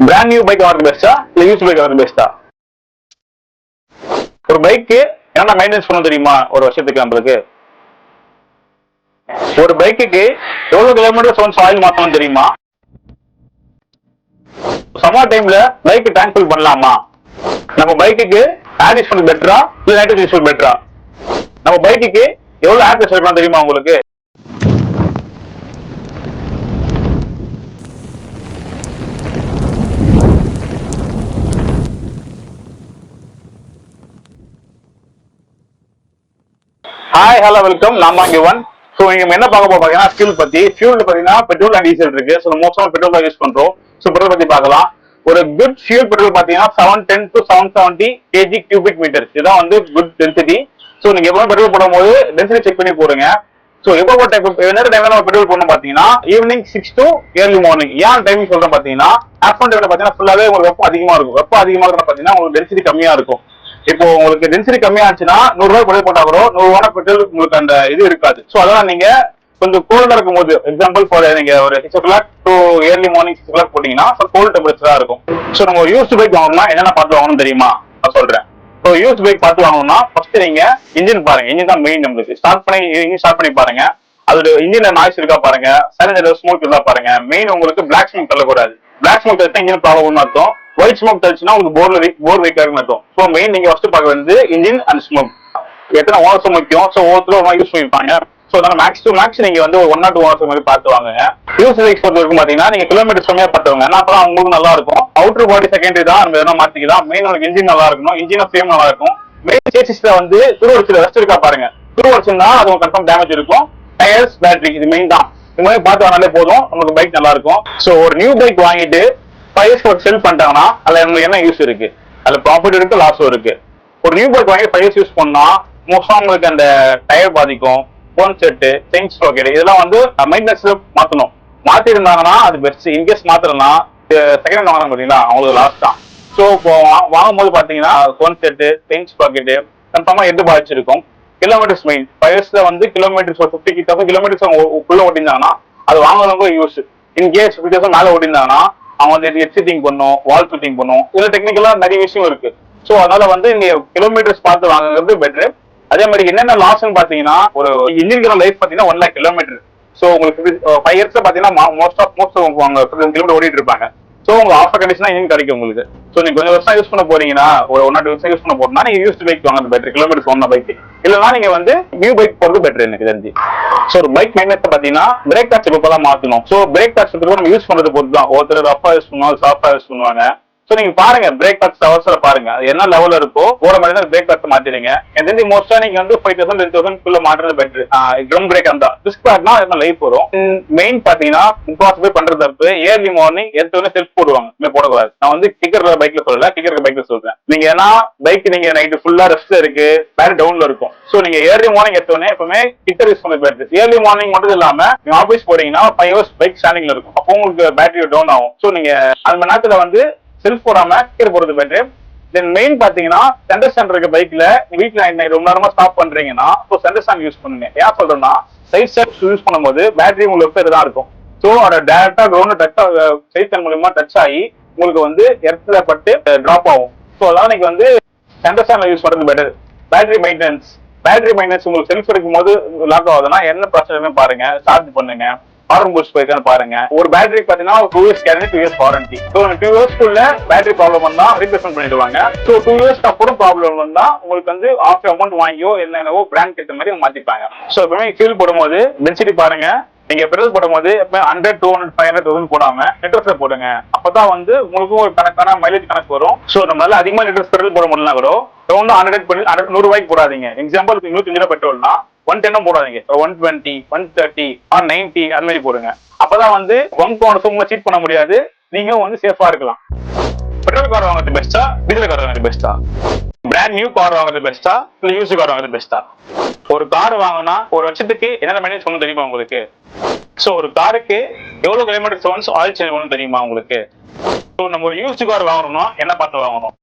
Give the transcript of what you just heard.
Brand new bike வாங்குறது பெஸ்டா இல்ல யூஸ் பைக் வாங்குறது பெஸ்டா ஒரு பைக்கு என்ன மெயின்டெனன்ஸ் பண்ண தெரியுமா? ஒரு வருஷத்துக்கு நம்மளுக்கு? ஒரு பைக்குக்கு எவ்வளவு கிலோமீட்டர் ஒன்ஸ் ஆயில் மாத்தணும் தெரியுமா? சம்மர் டைம்ல பைக் டேங்க் ஃபில் பண்ணலாமா? நம்ம பைக்குக்கு ஏர் யூஸ் பண்ண பெட்டரா இல்ல நைட்ரஸ் யூஸ் பண்ண பெட்டரா நம்ம பைக்குக்கு எவ்வளவு ஏர் ப்ரெஷர் பண்ண தெரியுமா உங்களுக்கு? ஹாய் ஹலோ வெல்கம் நம்ம இங்க ஒன் ஸோ இங்க என்ன பார்க்க போறோம் பாத்தீங்கன்னா ஃபியூல் பத்தி. ஃபியூல் பாத்தீங்கன்னா பெட்ரோல் அண்ட் டீசல் இருக்கு. ஸோ மோஸ்ட் பெட்ரோல் தான் யூஸ் பண்றோம். ஸோ பெட்ரோல் பத்தி பார்க்கலாம். ஒரு குட் ஃபியூல் பெட்ரோல் பாத்தீங்கன்னா seven ten to seven seventy KG cubic metre இதுதான் வந்து குட் டென்சிட்டி ஸோ நீங்க எப்போ பெட்ரோல் போடும்போது டென்சிட்டி செக் பண்ணி போடுங்க. ஸோ எப்போ போட்ட என்ன டைம்ல நம்ம பெட்ரோல் போடணும் பாத்தீங்கன்னா evening six to early morning ஏன் டைமிங் சொல்றேன் பாத்தீங்கன்னா ஆஃப்டர்நூன் டைம்ல பாத்தீங்கன்னா ஃபுல்லாவே உங்களுக்கு வெப்பம் அதிகமா இருக்கும். வெப்பம் அதிகமா இருக்கிற பாத்தீங்கன்னா உங்களுக்கு டென்சிட்டி கம்மியா இருக்கும். இப்போ உங்களுக்கு டென்சிட்டி கம்மியாச்சுன்னா நூறு ரூபாய் பெட்ரோல் போட்டா கூட நூறு ரூபாய் பெட்ரோல் உங்களுக்கு அந்த இது இருக்காது. ஸோ அதெல்லாம் நீங்க கொஞ்சம் கோல்டா இருக்கும் போது எக்ஸாம்பிள் ஃபார் நீங்க ஒரு six o'clock to early morning six o'clock போட்டீங்கன்னா கோல்டு டெம்பரேச்சரா இருக்கும். ஸோ நம்ம ஒரு யூஸ் பைக் வாங்கணும்னா என்னென்ன பார்த்து வாங்கணும் தெரியுமா? நான் சொல்றேன். ஸோ யூஸ் பைக் பார்த்து வாங்கணும்னா ஃபர்ஸ்ட் நீங்க இன்ஜின் பாருங்க. இன்ஜின் தான் மெயின் நம்மளுக்கு. ஸ்டார்ட் பண்ணி இன்ஜின் ஸ்டார்ட் பண்ணி பாருங்க. அதோட இன்ஜின்ல நாய்ஸ் இருக்கா பாருங்க. சைலன்சர் ஸ்மோக் இருக்கா பாருங்க. மெயின் உங்களுக்கு பிளாக் ஸ்மோக் தள்ளக்கூடாது. பிளாக் ஸ்மோக் தள்ளி இன்ஜின் ப்ராப்ளம் அர்த்தம். ஒயிட் ஸ்மோக் தள்ளிச்சுன்னா உங்களுக்கு போர்ல போர் வீக் ஆகும் அர்த்தம் ஸோ மெயின் நீங்க ஃபர்ஸ்ட் பார்க்க வந்து இன்ஜின் அண்ட் ஸ்மோக் எத்தனை ஓவர்ஸ் முக்கியம் ஸோ ஒவ்வொருத்தரும் யூஸ் பண்ணிருப்பாங்க ஸோ அதனால மேக்ஸ் டு மேக்ஸ் நீங்க வந்து ஒரு ஒன் ஆர் டூ ஹவர்ஸ் மாதிரி பார்த்து வாங்குங்க யூஸ் எக்ஸ்போர்ட் பொறுத்த வரைக்கும் பாத்தீங்கன்னா நீங்க கிலோமீட்டர் கம்மியா பார்த்துவாங்க ஏன்னா அப்பதான் உங்களுக்கு நல்லா இருக்கும். அவுட்டர் பாடி செகண்டரி தான் நம்ம எதனா மாத்திக்கலாம் மெயின் உங்களுக்கு இன்ஜின் நல்லா இருக்கணும். இன்ஜின் சேம் நல்லா இருக்கும். மெயின் சேசிஸ்ல வந்து துருவடிச்சு ரெஸ்ட் இருக்கா பாருங்க. துருவடிச்சுன்னா அது கன்ஃபார்ம் டேமேஜ் இருக்கும். டயர்ஸ் பேட்டரி இது மெயின் தான். இந்த மாதிரி பார்த்து வாங்கினாலே போதும். உங்களுக்கு பைக் நல்லா இருக்கும். ஸோ ஒரு நியூ பைக் வாங்கிட்டு ஃபைவ் இயர்ஸ் சென்ட் பண்ணிட்டாங்கன்னா அதுல உங்களுக்கு என்ன யூஸ் இருக்கு? அதுல ப்ராஃபிட் இருக்கு லாஸும் இருக்கு. ஒரு நியூ பைக் வாங்கி ஃபைவ் இயர்ஸ் யூஸ் பண்ணா மோஸ்டா உங்களுக்கு அந்த டயர் பாதிக்கும் போன் செட்டு செயின் ஸ்ப்ராக்கெட் இதெல்லாம் வந்து மெயின்டெனன்ஸ் மாத்தணும். மாத்தி இருந்தாங்கன்னா அது பெஸ்ட் இன்கேஸ் மாத்தலன்னா செகண்ட் வாங்க பார்த்தீங்களா அவங்களுக்கு லாஸ் தான். ஸோ இப்போ வா- வாங்கும்போது பாத்தீங்கன்னா போன் செட்டு செயின் ஸ்ப்ராக்கெட் கன்ஃபார்மா எது பாதிச்சிருக்கும். கிலோமீட்டர்ஸ் மெயின் ஃபைவ் இயர்ஸ்ல வந்து கிலோமீட்டர்ஸ் ஒரு ஃபிஃப்டி தௌசண்ட் கிலோமீட்டர்ஸ் உள்ள ஓட்டிருந்தாங்கன்னா அது வாங்குறவங்க யூஸ் இன்கேஸ் ஃபிஃப்டி தௌசண்ட் மேலே ஓட்டிருந்தாங்கன்னா அவங்க வந்து ஹெட் சிட்டிங் பண்ணும் வால் ஃபிட்டிங் பண்ணும் இதுல டெக்னிக்கலா நிறைய விஷயம் இருக்கு. ஸோ அதனால வந்து நீங்க கிலோமீட்டர்ஸ் பார்த்து வாங்குறது பெட்ரு அதே மாதிரி என்னென்ன லாஸ்ன்னு பாத்தீங்கன்னா ஒரு இன்ஜின் லைஃப் பாத்தீங்கன்னா ஒன் லேக் கிலோமீட்டர் ஸோ உங்களுக்கு ஃபைவ் இயர்ஸ் பாத்தீங்கன்னா மோஸ்ட் ஆஃப் மோஸ்ட் அவங்க கிலோமீட்டர் ஓடிட்டு இருப்பாங்க. ஸோ உங்க ஆஃபர் கண்டிஷனா இன்ஜின் கிடைக்கும் உங்களுக்கு. ஸோ நீங்க கொஞ்சம் வருஷம் யூஸ் பண்ண போறீங்கன்னா ஒரு ஒன் ஆர் வருஷம் யூஸ் பண்ண போறீங்கன்னா நீங்க யூஸ் பைக் வாங்க பெட்டர் கிலோமீட்டர் சொன்ன பைக் இல்லைனா நீங்க வந்து நியூ பைக் போறது பெட்டர் எனக்கு தெரிஞ்சு. ஸோ ஒரு பைக் மெயின்டெனன்ஸ் பாத்தீங்கன்னா பிரேக் டாக்ஸ் இப்போ தான் மாத்தணும். ஸோ பிரேக் டாக்ஸ் நம்ம யூஸ் பண்றது பொறுத்து தான் ஒருத்தர் ரஃபா யூஸ் பண்ணுவாங்க சாஃப்டா யூஸ் பண்ணுவாங்க. சோ நீங்க பாருங்க பிரேக்ஃபாஸ்ட் டாக்ஸ் அவசர பாருங்க. அது என்ன லெவல் இருக்கோ போற மாதிரி தான் பிரேக்ஃபாஸ்ட் மாத்திடுங்க. எனக்கு தெரிஞ்சு மோஸ்டா நீங்க வந்து ஃபைவ் தௌசண்ட் டென் தௌசண்ட் குள்ள மாட்டுறது பெட்டர் ட்ரம் பிரேக் அந்த டிஸ்க் பேக்னா லைஃப் வரும்? மெயின் பாத்தீங்கன்னா இம்பாசிபிள் பண்றது தப்பு. ஏர்லி மார்னிங் எடுத்தோடனே செல்ஃப் போடுவாங்க. இல்லை போடக்கூடாது. நான் வந்து கிக்கர் பைக்ல சொல்லல கிக்கர் பைக்ல சொல்றேன். நீங்க ஏன்னா பைக் நீங்க நைட்டு ஃபுல்லா ரெஸ்ட் இருக்கு பேட்டரி டவுன்ல இருக்கும். சோ நீங்க ஏர்லி மார்னிங் எடுத்தோடனே எப்பவுமே கிக்கர் யூஸ் பண்ண பெட்டர் ஏர்லி மார்னிங் மட்டும் இல்லாம நீங்க ஆஃபீஸ் போறீங்கன்னா ஃபைவ் ஹவர்ஸ் பைக் ஸ்டாண்டிங்ல இருக்கும். அப்போ உங்களுக்கு பேட்டரி டவுன் ஆகும். சோ நீங்க அந்த மணி நேரத்துல வந்து செல்ஃப் போடாம கீழே போறது பெட்டர் தென் மெயின் பாத்தீங்கன்னா சென்டர் ஸ்டாண்ட் இருக்க பைக்ல வீட்டுல இன்னைக்கு ரொம்ப நேரமா ஸ்டாப் பண்றீங்கன்னா இப்போ சென்டர் ஸ்டாண்ட் யூஸ் பண்ணுங்க. ஏன் சொல்றேன்னா சைட் ஸ்டெப்ஸ் யூஸ் பண்ணும்போது பேட்டரி உங்களுக்கு பேர் தான் இருக்கும். ஸோ அதோட டேரக்டா கிரௌண்ட் டச் சைத்தன் ஸ்டாண்ட் மூலியமா டச் ஆகி உங்களுக்கு வந்து இடத்துல பட்டு டிராப் ஆகும். ஸோ அதனால நீங்க வந்து சென்டர் ஸ்டாண்ட்ல யூஸ் பண்றது better battery maintenance battery maintenance உங்களுக்கு செல்ஃப் எடுக்கும் போது லாக் ஆகுதுன்னா என்ன பிரச்சனையுமே பாருங்க சார்ஜ் பண்ணுங்க. பவர் பூஸ்ட் போயிருக்கான்னு பாருங்க. ஒரு பேட்டரி பாத்தீங்கன்னா two years guarantee two years warranty so two இயர்ஸ்க்குள்ள battery problem வந்தா ரீப்ளேஸ்மெண்ட் பண்ணிடுவாங்க. ஸோ டூ இயர்ஸ் அப்புறம் ப்ராப்ளம் வந்தா உங்களுக்கு வந்து ஆஃப் அமௌண்ட் வாங்கியோ என்னென்னவோ பிராண்ட் ஏற்ற மாதிரி மாத்திப்பாங்க. ஸோ எப்பவுமே ஃபீல் போடும்போது டென்சிட்டி பாருங்க. நீங்க பெட்ரோல் போடும்போது எப்பவுமே hundred two hundred five hundred thousand போடாம லிட்டர்ஸ்ல போடுங்க. அப்பதான் வந்து உங்களுக்கும் ஒரு கணக்கான மைலேஜ் கணக்கு வரும். ஸோ நம்மளால அதிகமா லிட்டர்ஸ் பெட்ரோல் போட முடியல கூட ரவுண்ட் ஹண்ட்ரட் பண்ணி ஹண்ட்ரட் நூறு ரூபாய்க்கு போடாதீங்க. எக்ஸாம்பிள் நூத்தி அஞ்சு ரூபாய் பெட்ரோல்னா ஒன் டென்னும் போடாதீங்க. One twenty one thirty or ninety அது மாதிரி போடுங்க. அப்பதான் வந்து ஒன் போனஸ் உங்களை சீட் பண்ண முடியாது. நீங்க வந்து சேஃபா இருக்கலாம். பெட்ரோல் கார் வாங்குறது பெஸ்டா டீசல் கார் வாங்குறது பெஸ்டா பிராண்ட் நியூ கார் வாங்குறது பெஸ்டா இல்ல யூஸ் கார் வாங்குறது பெஸ்டா ஒரு கார் வாங்கினா ஒரு வருஷத்துக்கு என்னென்ன மைலேஜ் சொல்லணும் தெரியுமா உங்களுக்கு? சோ ஒரு காருக்கு எவ்வளவு கிலோமீட்டர் ஒன்ஸ் ஆயில் சேஞ்ச் பண்ணணும் தெரியுமா உங்களுக்கு? ஸோ நம்ம ஒரு யூஸ் கார் வாங்கணும்னா என்ன பார்த்து வாங்கணும்?